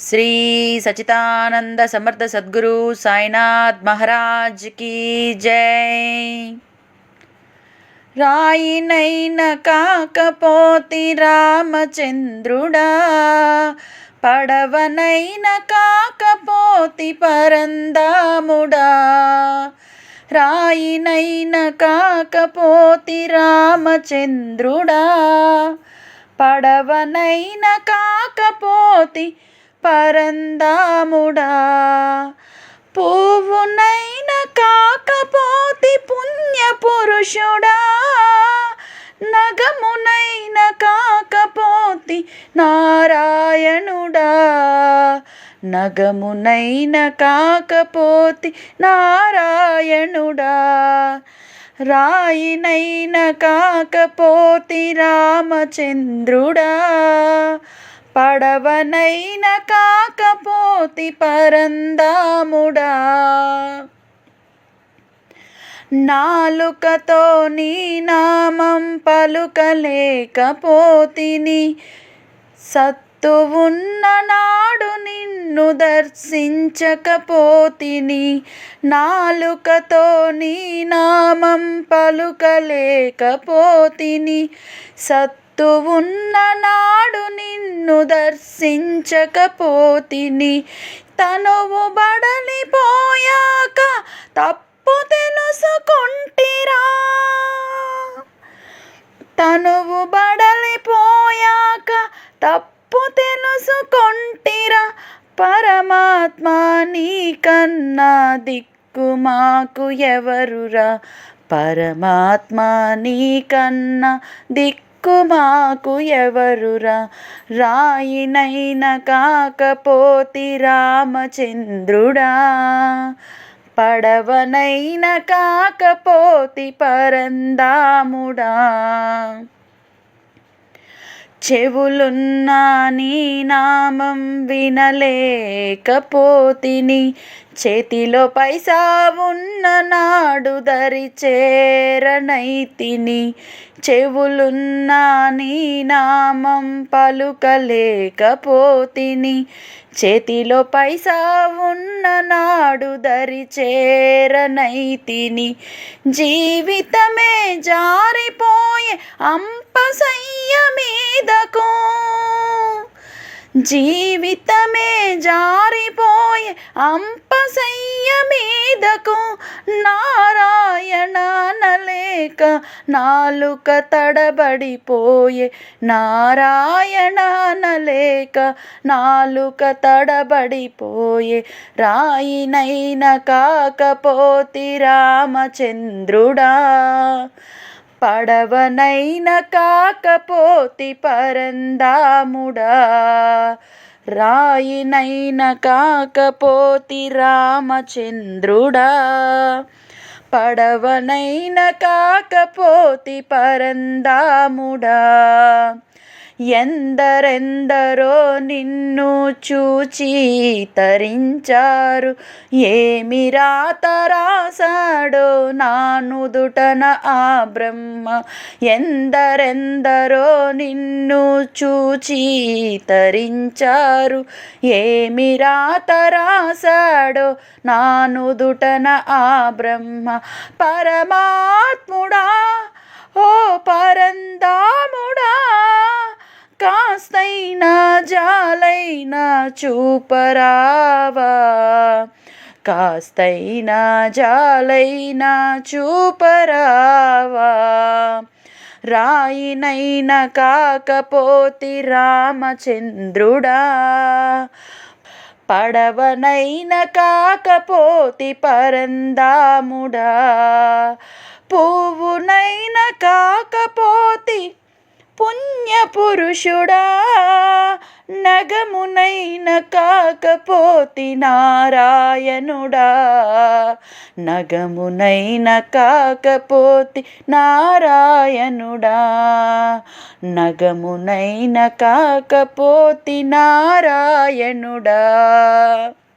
శ్రీ సచితానంద సమర్థ సద్గురు సాయినాథ్ మహారాజ్ కీ జై. రాయినైన కాకపోతి రామచంద్రుడా పడవనైన కాకపోతి పరందాముడా రాయినైన కాకపోతి రామచంద్రుడా పడవనైన కాకపోతి పరందాముడా. పువ్వునైన కాకపోతి పుణ్య పురుషుడా నగమునైన కాకపోతి నారాయణుడా. నగమునైన కాకపోతి నారాయణుడా. రాయినైన కాకపోతి రామచంద్రుడా. పడవనైన కాకపోతి పరందాముడా. నాలుకతో నీ నామం పలుకలేకపోతిని సత్తు ఉన్న నాడు నిన్ను దర్శించకపోతిని నాలుకతో నీ నామం పలుకలేకపోతిని సత్తు ఉన్న నాడు నిన్ను దర్శించకపోతిని. తనువు బడలిపోయాక తప్పు తెలుసుకుంటిరా. తనువు బడలిపోయాక తప్పు తెలుసుకుంటిరా. పరమాత్మ నీకన్నా దిక్కు మాకు ఎవరురా? పరమాత్మ నీకన్నా దిక్కు మాకు ఎవరురా రాయినైన కాకపోతి రామచంద్రుడా పడవనైన కాకపోతి పరందాముడా చెవులున్నా నీ నామం వినలేకపోతిని. చేతిలో పైసా ఉన్న నాడు దరి చేరనైతిని చెవులున్నా నీ నామం పలుకలేకపోతిని. చేతిలో పైసా ఉన్న నాడు దరి చేరనైతిని జీవితమే జారిపోయే అంపసయ్య జీవితమే జారిపోయే అంపసయ్య మీదకు నారాయణ నలేక నాలుక తడబడిపోయే నారాయణ నలేక నాలుక తడబడిపోయే రాయినైన కాకపోతి రామచంద్రుడా. పడవనైన కాకపోతి పరందాముడా. రాయినైన కాకపోతి రామచంద్రుడా. పడవనైన కాకపోతి పరందాముడా. ఎందరెందరో నిన్ను చూచి తరించారు. ఏమి రాత రాసాడో నానుదుటన ఆ బ్రహ్మ. ఎందరెందరో నిన్ను చూచి తరించారు. ఏమి రాత రాసాడో నానుదుటన ఆ బ్రహ్మ. పరమాత్ముడా కాస్తైనా చూపరావా? కాస్తైనా జాలైనా చూపరావా? రాయినైన కాకపోతి రామచంద్రుడా? పడవనైన కాకపోతి పరందాముడా? పువ్వునైన కాకపో పుణ్యపురుషుడా నగమునైన కాకపోతి నారాయణుడా నగమునైన కాకపోతి నారాయణుడా నగమునైన కాకపోతి నారాయణుడా